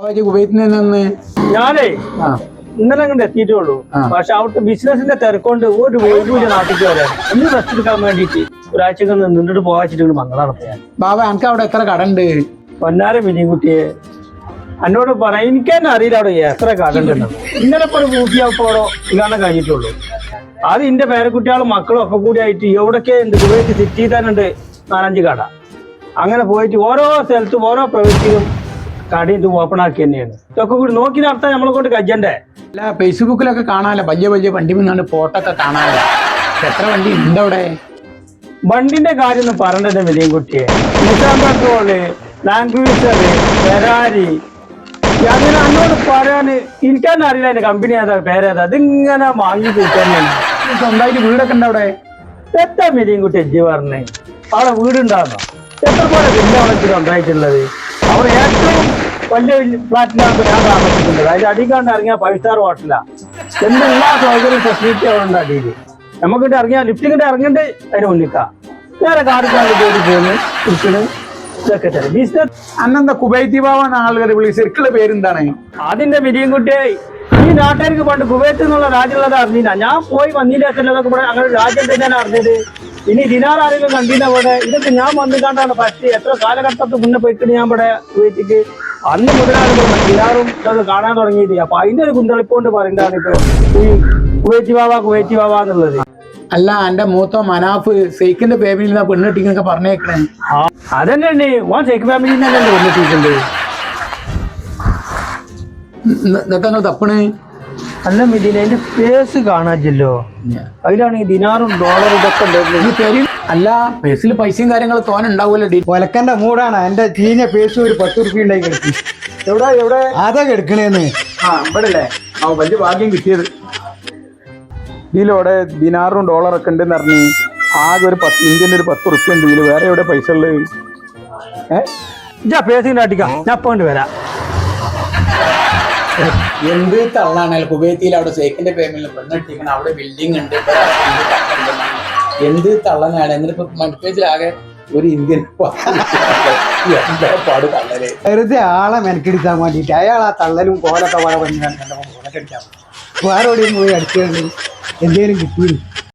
ബാബാജി കുവൈറ്റിൽ നിന്ന് ഞാനേ ഇന്നലെ അങ്ങോട്ട് എത്തിയിട്ടുള്ളൂ. പക്ഷെ അവിടുത്തെ ബിസിനസിന്റെ തിരക്കൊണ്ട് ഒരു വേദിയില്ല നാട്ടിലേക്ക് വരാൻ. ഒന്ന് റെസ്റ്റ് എടുക്കാൻ വേണ്ടിട്ട് ഒരാഴ്ച നിന്നിട്ട് പോകാച്ചിട്ട് മംഗളാണ് ബാബ എനിക്ക് അവിടെ എത്ര കട ഉണ്ട് പൊന്നാര മിനിക്കുട്ടിയെ എന്നോട് പറയാം എനിക്ക് തന്നെ അറിയില്ല അവിടെ എത്ര കടണ്ട് ഇന്നലെ ഇപ്പോൾ പൂർത്തിയാക്കോടോ ഇതാണ് കഴിഞ്ഞിട്ടുള്ളൂ. അത് എന്റെ പേരക്കുട്ടികളും മക്കളും ഒക്കെ കൂടി ആയിട്ട് എവിടൊക്കെ ഉണ്ട് കുവൈറ്റ് സിറ്റി തന്നെ ഉണ്ട് നാലഞ്ച് കട. അങ്ങനെ പോയിട്ട് ഓരോ സ്ഥലത്തും ഓരോ പ്രവൃത്തിയും കടയും ഇത് ഓപ്പൺ ആക്കി തന്നെയാണ്. ഇതൊക്കെ കൂടി നോക്കി നടത്താൻ നമ്മളെ കൊണ്ട് കജ്ജണ്ടേ അല്ല ഫേസ്ബുക്കിലൊക്കെ കാണാല്ല വലിയ വലിയ വണ്ടി നിന്നാണ് ഫോട്ടോ ഒക്കെ കാണാമല്ലോ എത്ര വണ്ടി ഉണ്ട് അവിടെ? വണ്ടിന്റെ കാര്യം ഒന്നും പറഞ്ഞത് വലിയ കുട്ടിയെ? നിസാൻ പെട്രോൾ ക്രൂസറ് ഫെരാരി അതിന് എന്നോട് പറയാന് എനിക്കന്നെ അറിയില്ല എന്റെ കമ്പനി ഏതാ പേരേതാ. അതിങ്ങനെ വാങ്ങി കൂട്ടാനാണ് സ്വന്തമായിട്ട് വീടൊക്കെ ഉണ്ട് അവിടെ? എത്ര മിനിയും കുട്ടി എജ്ജി പറഞ്ഞേ? അവിടെ വീടുണ്ടാകുന്നോ എത്ര പോലെ വലിയ അവിടെ ഉണ്ടായിട്ടുള്ളത് അവിടെ ഏറ്റവും വലിയ ഫ്ലാറ്റിലാണ് ഞാൻ താമസിക്കുന്നത്. അതിന്റെ അടിക്കാണ്ട് ഇറങ്ങിയാൽ ഫൈവ് സ്റ്റാർ ഹോട്ടലാ എന്തെല്ലാ സൗകര്യം ഫെസിലിറ്റി അവിടെ ഉണ്ട് അടിയിൽ നമുക്കിട്ട് ഇറങ്ങിയാൽ ലിഫ്റ്റിങ്ങിട്ട് ഇറങ്ങണ്ട് അതിന് മുന്നിക്കാം. വേറെ കാറിക്കാണ്ട് ജോലി പോകുന്നു ഇതൊക്കെ തന്നെ ബിസിനസ് അന്നെന്താ കുബൈത്തി ബാബ ആളുകൾ വിളി ശരിക്കുള്ള പേരെന്താണ്? അതിന്റെ വിരിയും കുട്ടിയെ ഈ നാട്ടുകാർക്ക് പണ്ട് കുവൈത്ത് എന്നുള്ള രാജ്യമുള്ളത് അറിഞ്ഞില്ല. ഞാൻ പോയി വന്നില്ല അച്ഛനൊക്കെ അങ്ങനെ രാജ്യം തന്നെയാണ് അറിഞ്ഞത്. ഇനി ദിനാർ ആരെങ്കിലും കണ്ടില്ല ഇവിടെ ഇതൊക്കെ ഞാൻ വന്നിട്ടാണ് പക്ഷേ എത്ര കാലഘട്ടത്തിൽ മുന്നേ പോയിട്ട് ഞാൻ ഇവിടെ വീട്ടിക്ക്? അന്ന് മുതലാണ് ദിനാറും ഇതൊക്കെ കാണാൻ തുടങ്ങിയത് അപ്പൊ അതിന്റെ ഒരു കുന്തളിപ്പോണ്ട് പറയുന്നതാണ് ഇപ്പൊ ഈ കുവൈറ്റി ബാബ കുവൈറ്റി ബാബ എന്നുള്ളത്. അല്ല എന്റെ മൂത്ത മനാഫ് സൈക്കിന്റെ പേരിൽ നിന്ന് പെണ്ണിട്ടിങ്ങൊക്കെ പറഞ്ഞേക്കണേ. അതന്നെ ഓൻ സൈക്ക് ഫാമിലി തന്നെ പെണ്ണിട്ടിട്ടുണ്ട് ഇതൊക്കെ തപ്പണ്? അല്ല മിതിന് അതിന്റെ ഫേസ് കാണാച്ചല്ലോ അതിലാണ് ഈ ദിനാറും ഡോളറും ഇതൊക്കെ ഉണ്ടായിരുന്നത് അല്ല ഫേസിൽ പൈസയും കാര്യങ്ങളും തോനെ ഉണ്ടാവുമല്ലോ ഒലക്കന്റെ മൂടാണ്. എന്റെ ചീഞ്ഞ പേസ് ഒരു പത്ത് റുപ്യ ഉണ്ടായി കിടക്കും എവിടെ എവിടെ? അതാ കിടക്കണേന്ന്. ആ ഇവിടെ അല്ലേ ആ വലിയ ഭാഗ്യം കിട്ടിയത്. ഇതിലൂടെ ദിനാറും ഡോളറൊക്കെ ഉണ്ടെന്ന് പറഞ്ഞ് ആകെ ഒരു പത്ത് ഇന്ത്യന്റെ ഒരു പത്ത് റുപ്യ ഉണ്ട് ഇതിൽ വേറെ എവിടെ പൈസ ഉള്ളത്? ഏ? പേസിന്റെ അടിക്കാം ഞാൻ ഇപ്പൊ വരാം. എന്ത് തള്ളാണ് കുവൈത്തിയിൽ അവിടെ സേക്കിന്റെ പേരിൽ പെണ്ണിട്ടിരിക്കണം അവിടെ ബിൽഡിംഗ് ഉണ്ട്. എന്ത് തള്ളനാണ്? എന്നിട്ട് മൺപേജിലാകെ ഒരു ഇന്ത്യൻ പാട് തള്ളൽ? വെറുതെ ആളെ മെനക്കെടുക്കാൻ വേണ്ടിട്ട് അയാൾ ആ തള്ളലും കോലൊക്കെ വട പഞ്ഞു വേറെ എവിടെയും പോയി അടിച്ചു എന്തെങ്കിലും കിട്ടിയിരുന്നു